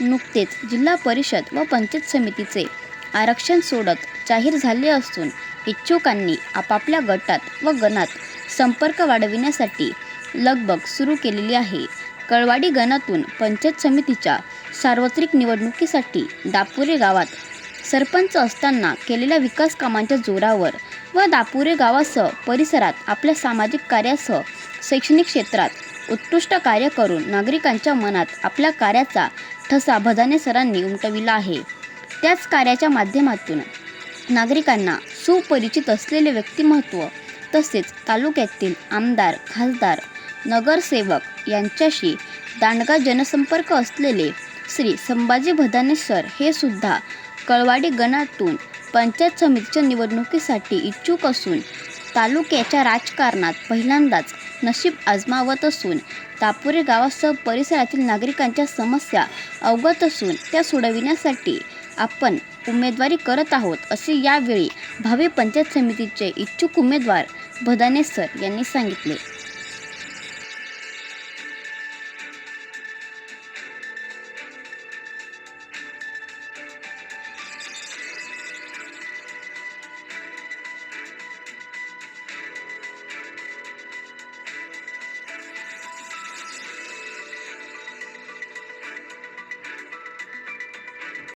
नुकतेच जिल्हा परिषद व पंचायत समितीचे आरक्षण सोडत जाहीर झाले असून इच्छुकांनी आपापल्या गटात व गणात संपर्क वाढविण्यासाठी लगबग सुरू केलेली आहे. कळवाडी गणातून पंचायत समितीच्या सार्वत्रिक निवडणुकीसाठी दापुरे गावात सरपंच असताना केलेल्या विकास कामांच्या जोरावर व दापुरे गावासह परिसरात आपल्या सामाजिक कार्यासह शैक्षणिक क्षेत्रात उत्कृष्ट कार्य करून नागरिकांच्या मनात आपल्या कार्याचा ठसा भदाने सरांनी उमटविला आहे. त्याच कार्याच्या माध्यमातून नागरिकांना सुपरिचित असलेले व्यक्तिमत्व तसेच तालुक्यातील आमदार खासदार नगरसेवक यांच्याशी दांडगा जनसंपर्क असलेले श्री संभाजी भदाने सर हे सुद्धा कळवाडी गणातून पंचायत समितीच्या निवडणुकीसाठी इच्छुक असून तालुक्याच्या राजकारणात पहिल्यांदाच नशीब आजमावत असून तापुरे गावासह परिसरातील नागरिकांच्या समस्या अवगत असून त्या सोडविण्यासाठी आपण उमेदवारी करत आहोत असे यावेळी भावी पंचायत समितीचे इच्छुक उमेदवार भदाने सर यांनी सांगितले.